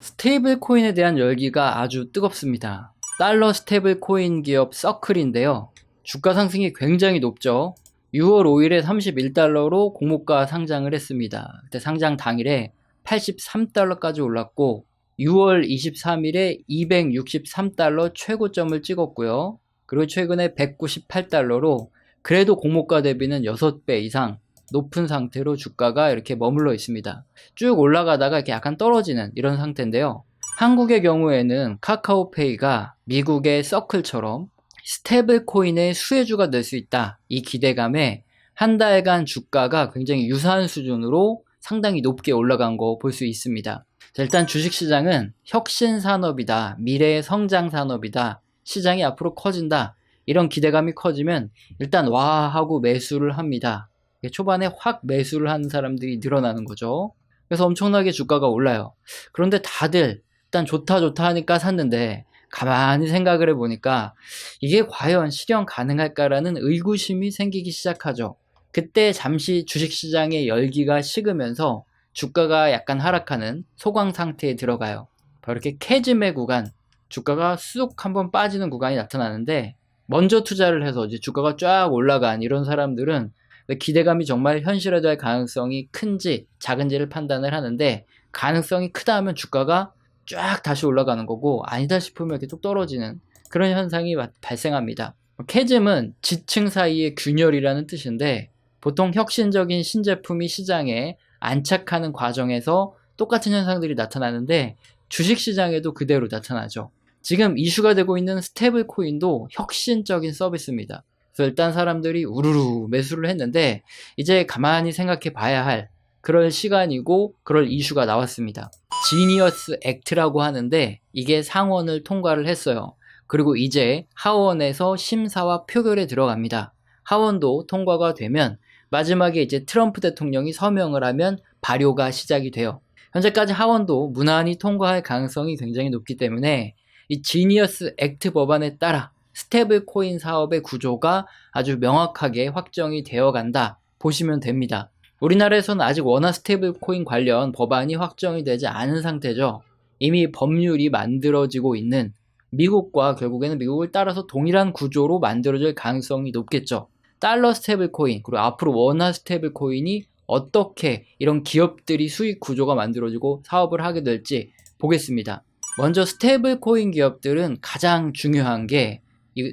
스테이블 코인에 대한 열기가 아주 뜨겁습니다. 달러 스테이블 코인 기업 서클인데요. 주가 상승이 굉장히 높죠. 6월 5일에 31달러로 공모가 상장을 했습니다. 그때 상장 당일에 83달러까지 올랐고 6월 23일에 263달러 최고점을 찍었고요. 그리고 최근에 198달러로 그래도 공모가 대비는 6배 이상 높은 상태로 주가가 이렇게 머물러 있습니다. 쭉 올라가다가 이렇게 약간 떨어지는 이런 상태인데요. 한국의 경우에는 카카오페이가 미국의 서클처럼 스테이블 코인의 수혜주가 될 수 있다. 이 기대감에 한 달간 주가가 굉장히 유사한 수준으로 상당히 높게 올라간 거 볼 수 있습니다. 자, 일단 주식시장은 혁신 산업이다. 미래의 성장 산업이다. 시장이 앞으로 커진다. 이런 기대감이 커지면 일단 와 하고 매수를 합니다. 초반에 확 매수를 하는 사람들이 늘어나는 거죠. 그래서 엄청나게 주가가 올라요. 그런데 다들 일단 좋다 좋다 하니까 샀는데 가만히 생각을 해보니까 이게 과연 실현 가능할까라는 의구심이 생기기 시작하죠. 그때 잠시 주식시장의 열기가 식으면서 주가가 약간 하락하는 소강 상태에 들어가요. 바로 이렇게 캐즘의 구간, 주가가 쑥 한번 빠지는 구간이 나타나는데 먼저 투자를 해서 이제 주가가 쫙 올라간 이런 사람들은 기대감이 정말 현실화될 가능성이 큰지 작은지를 판단을 하는데 가능성이 크다 하면 주가가 쫙 다시 올라가는 거고 아니다 싶으면 이렇게 뚝 떨어지는 그런 현상이 발생합니다. 캐즘은 지층 사이의 균열이라는 뜻인데 보통 혁신적인 신제품이 시장에 안착하는 과정에서 똑같은 현상들이 나타나는데 주식시장에도 그대로 나타나죠. 지금 이슈가 되고 있는 스테이블 코인도 혁신적인 서비스입니다. 그래서 일단 사람들이 우르르 매수를 했는데 이제 가만히 생각해 봐야 할 그럴 시간이고 그럴 이슈가 나왔습니다. 지니어스 액트라고 하는데 이게 상원을 통과를 했어요. 그리고 이제 하원에서 심사와 표결에 들어갑니다. 하원도 통과가 되면 마지막에 이제 트럼프 대통령이 서명을 하면 발효가 시작이 돼요. 현재까지 하원도 무난히 통과할 가능성이 굉장히 높기 때문에 이 지니어스 액트 법안에 따라 스테이블 코인 사업의 구조가 아주 명확하게 확정이 되어 간다 보시면 됩니다. 우리나라에서는 아직 원화 스테이블 코인 관련 법안이 확정이 되지 않은 상태죠. 이미 법률이 만들어지고 있는 미국과 결국에는 미국을 따라서 동일한 구조로 만들어질 가능성이 높겠죠. 달러 스테이블 코인, 그리고 앞으로 원화 스테이블 코인이 어떻게 이런 기업들이 수익 구조가 만들어지고 사업을 하게 될지 보겠습니다. 먼저 스테이블 코인 기업들은 가장 중요한 게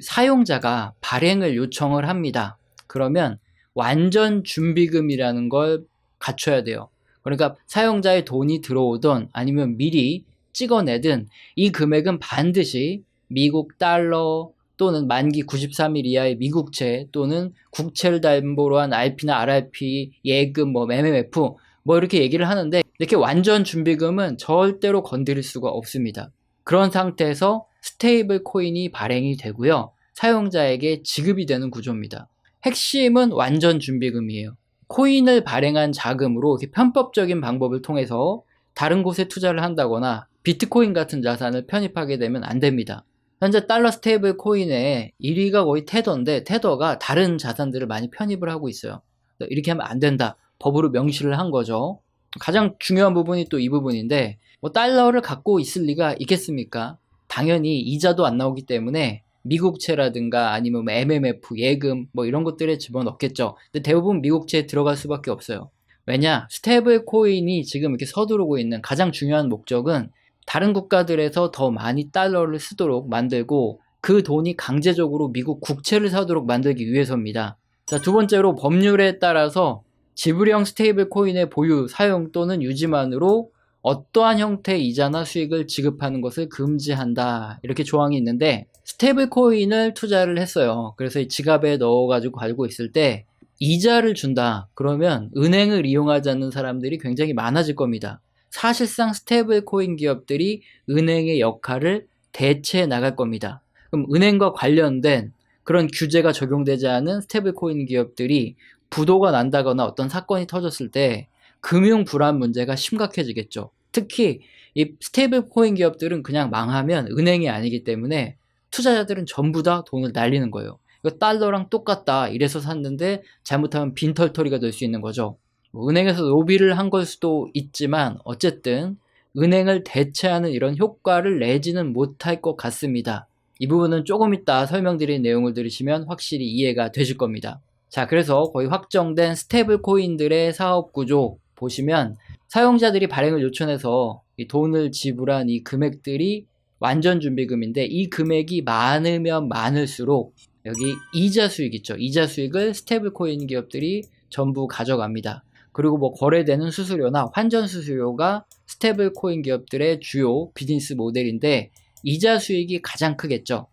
사용자가 발행을 요청을 합니다. 그러면 완전 준비금이라는 걸 갖춰야 돼요. 그러니까 사용자의 돈이 들어오던 아니면 미리 찍어내든 이 금액은 반드시 미국 달러 또는 만기 93일 이하의 미국채 또는 국채를 담보로 한 RP나 RRP, 예금, 뭐 MMF 뭐 이렇게 얘기를 하는데 이렇게 완전 준비금은 절대로 건드릴 수가 없습니다. 그런 상태에서 스테이블 코인이 발행이 되고요. 사용자에게 지급이 되는 구조입니다. 핵심은 완전 준비금이에요. 코인을 발행한 자금으로 편법적인 방법을 통해서 다른 곳에 투자를 한다거나 비트코인 같은 자산을 편입하게 되면 안 됩니다. 현재 달러 스테이블 코인의 1위가 거의 테더인데 테더가 다른 자산들을 많이 편입을 하고 있어요. 이렇게 하면 안 된다. 법으로 명시를 한 거죠. 가장 중요한 부분이 또 이 부분인데 뭐 달러를 갖고 있을 리가 있겠습니까? 당연히 이자도 안 나오기 때문에 미국채라든가 아니면 뭐 MMF, 예금 뭐 이런 것들에 집어넣겠죠. 근데 대부분 미국채에 들어갈 수밖에 없어요. 왜냐? 스테이블 코인이 지금 이렇게 서두르고 있는 가장 중요한 목적은 다른 국가들에서 더 많이 달러를 쓰도록 만들고 그 돈이 강제적으로 미국 국채를 사도록 만들기 위해서입니다. 자, 두 번째로 법률에 따라서 지불형 스테이블 코인의 보유, 사용 또는 유지만으로 어떠한 형태의 이자나 수익을 지급하는 것을 금지한다. 이렇게 조항이 있는데 스테이블 코인을 투자를 했어요. 그래서 지갑에 넣어가지고 가지고 있을 때 이자를 준다. 그러면 은행을 이용하지 않는 사람들이 굉장히 많아질 겁니다. 사실상 스테이블 코인 기업들이 은행의 역할을 대체해 나갈 겁니다. 그럼 은행과 관련된 그런 규제가 적용되지 않은 스테이블 코인 기업들이 부도가 난다거나 어떤 사건이 터졌을 때 금융 불안 문제가 심각해지겠죠. 특히 이 스테이블 코인 기업들은 그냥 망하면 은행이 아니기 때문에 투자자들은 전부 다 돈을 날리는 거예요. 이거 달러랑 똑같다 이래서 샀는데 잘못하면 빈털터리가 될 수 있는 거죠. 뭐 은행에서 로비를 한 걸 수도 있지만 어쨌든 은행을 대체하는 이런 효과를 내지는 못할 것 같습니다. 이 부분은 조금 이따 설명드린 내용을 들으시면 확실히 이해가 되실 겁니다. 자, 그래서 거의 확정된 스테이블 코인들의 사업 구조 보시면 사용자들이 발행을 요청해서 이 돈을 지불한 이 금액들이 완전 준비금인데 이 금액이 많으면 많을수록 여기 이자 수익 있죠. 이자 수익을 스테이블 코인 기업들이 전부 가져갑니다. 그리고 뭐 거래되는 수수료나 환전 수수료가 스테이블 코인 기업들의 주요 비즈니스 모델인데 이자 수익이 가장 크겠죠.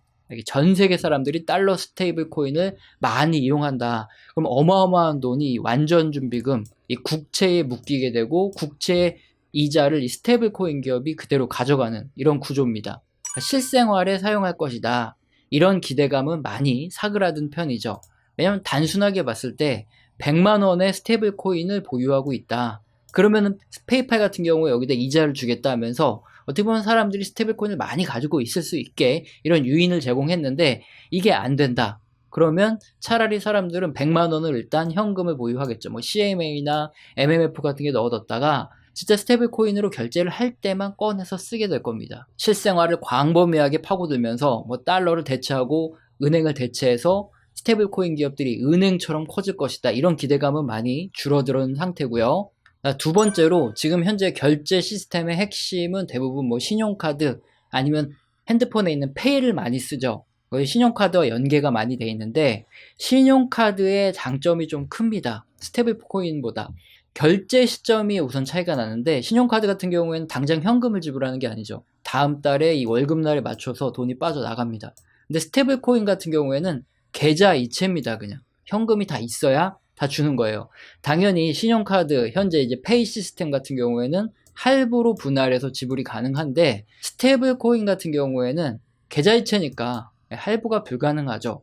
전 세계 사람들이 달러 스테이블 코인을 많이 이용한다. 그럼 어마어마한 돈이 완전 준비금, 이 국채에 묶이게 되고 국채 이자를 이 스테이블 코인 기업이 그대로 가져가는 이런 구조입니다. 그러니까 실생활에 사용할 것이다. 이런 기대감은 많이 사그라든 편이죠. 왜냐하면 단순하게 봤을 때 100만 원의 스테이블 코인을 보유하고 있다. 그러면은 페이팔 같은 경우에 여기다 이자를 주겠다 하면서 어떻게 보면 사람들이 스테이블 코인을 많이 가지고 있을 수 있게 이런 유인을 제공했는데 이게 안 된다. 그러면 차라리 사람들은 100만 원을 일단 현금을 보유하겠죠. 뭐 CMA나 MMF 같은 게 넣어뒀다가 진짜 스테이블 코인으로 결제를 할 때만 꺼내서 쓰게 될 겁니다. 실생활을 광범위하게 파고들면서 뭐 달러를 대체하고 은행을 대체해서 스테이블 코인 기업들이 은행처럼 커질 것이다. 이런 기대감은 많이 줄어드는 상태고요. 아, 두 번째로 지금 현재 결제 시스템의 핵심은 대부분 뭐 신용카드 아니면 핸드폰에 있는 페이를 많이 쓰죠. 신용카드와 연계가 많이 돼 있는데 신용카드의 장점이 좀 큽니다. 스테이블 코인보다. 결제 시점이 우선 차이가 나는데 신용카드 같은 경우에는 당장 현금을 지불하는 게 아니죠. 다음 달에 이 월급날에 맞춰서 돈이 빠져나갑니다. 근데 스테이블 코인 같은 경우에는 계좌 이체입니다. 그냥 현금이 다 있어야 다 주는 거예요. 당연히 신용카드 현재 이제 페이 시스템 같은 경우에는 할부로 분할해서 지불이 가능한데 스테이블 코인 같은 경우에는 계좌이체니까 할부가 불가능하죠.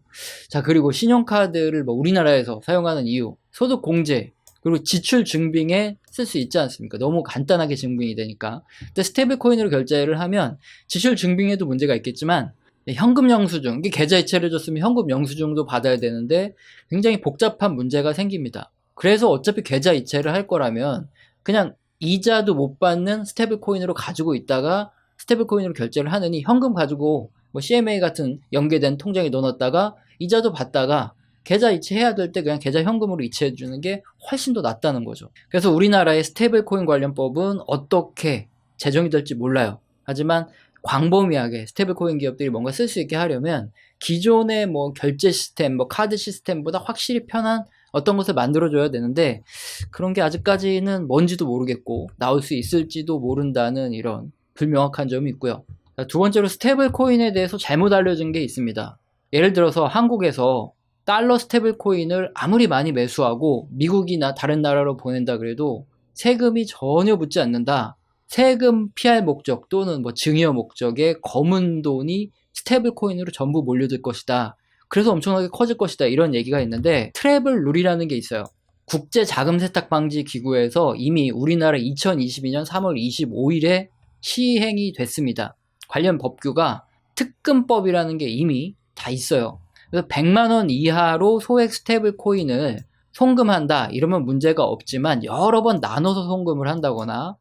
자 그리고 신용카드를 뭐 우리나라에서 사용하는 이유 소득 공제 그리고 지출 증빙에 쓸 수 있지 않습니까? 너무 간단하게 증빙이 되니까. 근데 스테이블 코인으로 결제를 하면 지출 증빙에도 문제가 있겠지만 현금 영수증, 이게 계좌 이체를 줬으면 현금 영수증도 받아야 되는데 굉장히 복잡한 문제가 생깁니다. 그래서 어차피 계좌 이체를 할 거라면 그냥 이자도 못 받는 스테이블 코인으로 가지고 있다가 스테이블 코인으로 결제를 하느니 현금 가지고 뭐 CMA 같은 연계된 통장에 넣어놨다가 이자도 받다가 계좌 이체해야 될 때 그냥 계좌 현금으로 이체해 주는 게 훨씬 더 낫다는 거죠. 그래서 우리나라의 스테이블 코인 관련법은 어떻게 제정이 될지 몰라요. 하지만 광범위하게 스테이블 코인 기업들이 뭔가 쓸 수 있게 하려면 기존의 뭐 결제 시스템, 뭐 카드 시스템보다 확실히 편한 어떤 것을 만들어줘야 되는데 그런 게 아직까지는 뭔지도 모르겠고 나올 수 있을지도 모른다는 이런 불명확한 점이 있고요. 두 번째로 스테이블 코인에 대해서 잘못 알려진 게 있습니다. 예를 들어서 한국에서 달러 스테이블 코인을 아무리 많이 매수하고 미국이나 다른 나라로 보낸다 그래도 세금이 전혀 붙지 않는다. 세금 피할 목적 또는 뭐 증여 목적의 검은 돈이 스테이블 코인으로 전부 몰려들 것이다. 그래서 엄청나게 커질 것이다. 이런 얘기가 있는데 트래블 룰이라는 게 있어요. 국제 자금 세탁 방지 기구에서 이미 우리나라 2022년 3월 25일에 시행이 됐습니다. 관련 법규가 특금법이라는 게 이미 다 있어요. 그래서 100만 원 이하로 소액 스테이블 코인을 송금한다 이러면 문제가 없지만 여러 번 나눠서 송금을 한다거나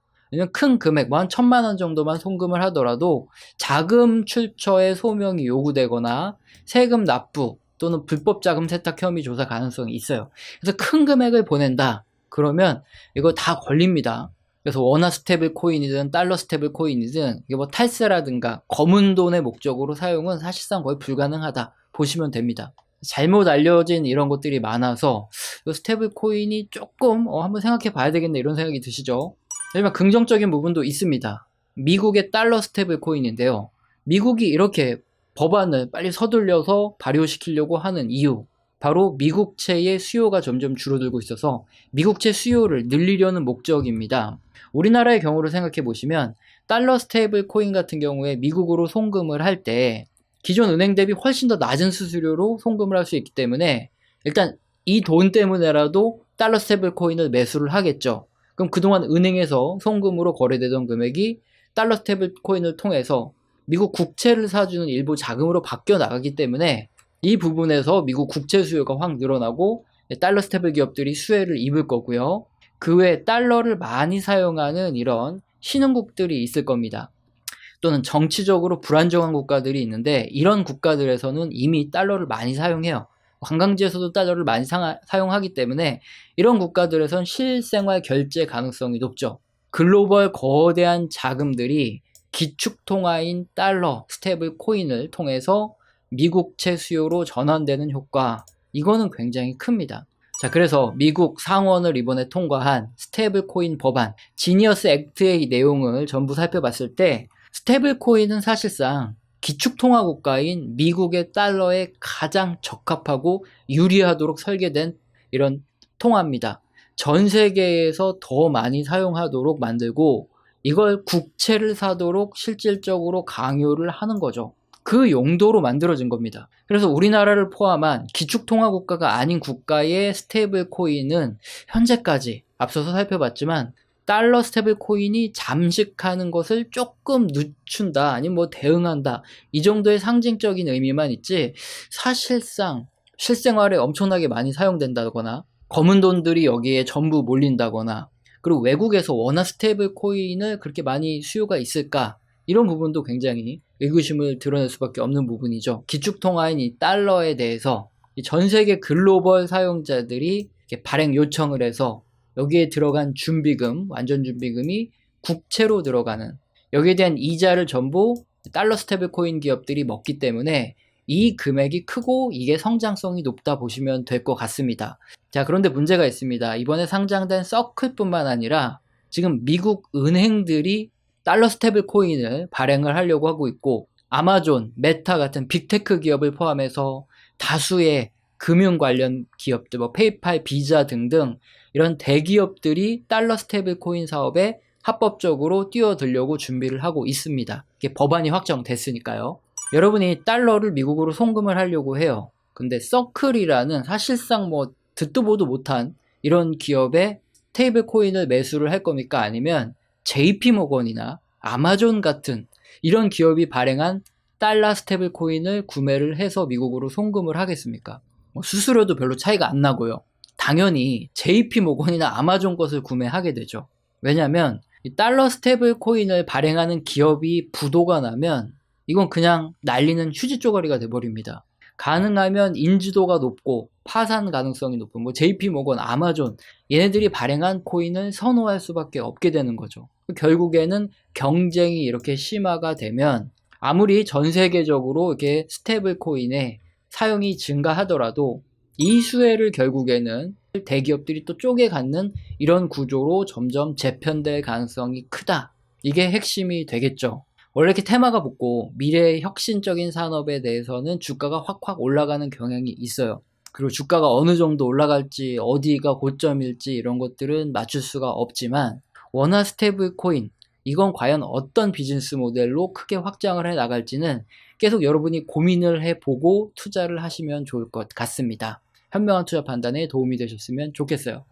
큰 금액 뭐한 천만 원 정도만 송금을 하더라도 자금 출처의 소명이 요구되거나 세금 납부 또는 불법 자금 세탁 혐의 조사 가능성이 있어요. 그래서 큰 금액을 보낸다. 그러면 이거 다 걸립니다. 그래서 원화 스테이블 코인이든 달러 스테이블 코인이든 이게 뭐 탈세라든가 검은 돈의 목적으로 사용은 사실상 거의 불가능하다. 보시면 됩니다. 잘못 알려진 이런 것들이 많아서 이 스테이블 코인이 조금 어, 한번 생각해 봐야 되겠네 이런 생각이 드시죠. 하지만 긍정적인 부분도 있습니다. 미국의 달러 스테이블 코인인데요. 미국이 이렇게 법안을 빨리 서둘려서 발효시키려고 하는 이유 바로 미국채의 수요가 점점 줄어들고 있어서 미국채 수요를 늘리려는 목적입니다. 우리나라의 경우를 생각해 보시면 달러 스테이블 코인 같은 경우에 미국으로 송금을 할 때 기존 은행 대비 훨씬 더 낮은 수수료로 송금을 할 수 있기 때문에 일단 이 돈 때문에라도 달러 스테이블 코인을 매수를 하겠죠. 그럼 그동안 은행에서 송금으로 거래되던 금액이 달러 스테이블 코인을 통해서 미국 국채를 사주는 일부 자금으로 바뀌어 나가기 때문에 이 부분에서 미국 국채 수요가 확 늘어나고 달러 스테이블 기업들이 수혜를 입을 거고요. 그 외에 달러를 많이 사용하는 이런 신흥국들이 있을 겁니다. 또는 정치적으로 불안정한 국가들이 있는데 이런 국가들에서는 이미 달러를 많이 사용해요. 관광지에서도 달러를 많이 사, 사용하기 때문에 이런 국가들에선 실생활 결제 가능성이 높죠. 글로벌 거대한 자금들이 기축통화인 달러, 스테이블 코인을 통해서 미국채 수요로 전환되는 효과, 이거는 굉장히 큽니다. 자, 그래서 미국 상원을 이번에 통과한 스테이블 코인 법안, 지니어스 액트의 내용을 전부 살펴봤을 때, 스테이블 코인은 사실상 기축통화 국가인 미국의 달러에 가장 적합하고 유리하도록 설계된 이런 통화입니다. 전 세계에서 더 많이 사용하도록 만들고 이걸 국채를 사도록 실질적으로 강요를 하는 거죠. 그 용도로 만들어진 겁니다. 그래서 우리나라를 포함한 기축통화 국가가 아닌 국가의 스테이블 코인은 현재까지 앞서서 살펴봤지만 달러 스테이블 코인이 잠식하는 것을 조금 늦춘다 아니면 뭐 대응한다 이 정도의 상징적인 의미만 있지 사실상 실생활에 엄청나게 많이 사용된다거나 검은 돈들이 여기에 전부 몰린다거나 그리고 외국에서 워낙 스테이블 코인을 그렇게 많이 수요가 있을까 이런 부분도 굉장히 의구심을 드러낼 수밖에 없는 부분이죠. 기축통화인 이 달러에 대해서 전 세계 글로벌 사용자들이 발행 요청을 해서 여기에 들어간 준비금, 완전 준비금이 국채로 들어가는 여기에 대한 이자를 전부 달러 스테이블 코인 기업들이 먹기 때문에 이 금액이 크고 이게 성장성이 높다 보시면 될 것 같습니다. 자, 그런데 문제가 있습니다. 이번에 상장된 서클뿐만 아니라 지금 미국 은행들이 달러 스테이블 코인을 발행을 하려고 하고 있고 아마존, 메타 같은 빅테크 기업을 포함해서 다수의 금융 관련 기업들, 뭐 페이팔, 비자 등등 이런 대기업들이 달러 스테이블 코인 사업에 합법적으로 뛰어들려고 준비를 하고 있습니다. 이게 법안이 확정됐으니까요. 여러분이 달러를 미국으로 송금을 하려고 해요. 근데 서클이라는 사실상 뭐 듣도 보도 못한 이런 기업에 스테이블 코인을 매수를 할 겁니까? 아니면 JP 모건이나 아마존 같은 이런 기업이 발행한 달러 스테이블 코인을 구매를 해서 미국으로 송금을 하겠습니까? 뭐 수수료도 별로 차이가 안 나고요. 당연히 JP 모건이나 아마존 것을 구매하게 되죠. 왜냐하면 달러 스테이블 코인을 발행하는 기업이 부도가 나면 이건 그냥 날리는 휴지 쪼가리가 돼버립니다. 가능하면 인지도가 높고 파산 가능성이 높은 뭐 JP 모건, 아마존 얘네들이 발행한 코인을 선호할 수밖에 없게 되는 거죠. 결국에는 경쟁이 이렇게 심화가 되면 아무리 전 세계적으로 이렇게 스테이블 코인의 사용이 증가하더라도 이 수혜를 결국에는 대기업들이 또 쪼개 갖는 이런 구조로 점점 재편될 가능성이 크다. 이게 핵심이 되겠죠. 원래 이렇게 테마가 붙고 미래의 혁신적인 산업에 대해서는 주가가 확확 올라가는 경향이 있어요. 그리고 주가가 어느 정도 올라갈지 어디가 고점일지 이런 것들은 맞출 수가 없지만 원화 스테이블 코인 이건 과연 어떤 비즈니스 모델로 크게 확장을 해 나갈지는 계속 여러분이 고민을 해보고 투자를 하시면 좋을 것 같습니다. 현명한 투자 판단에 도움이 되셨으면 좋겠어요.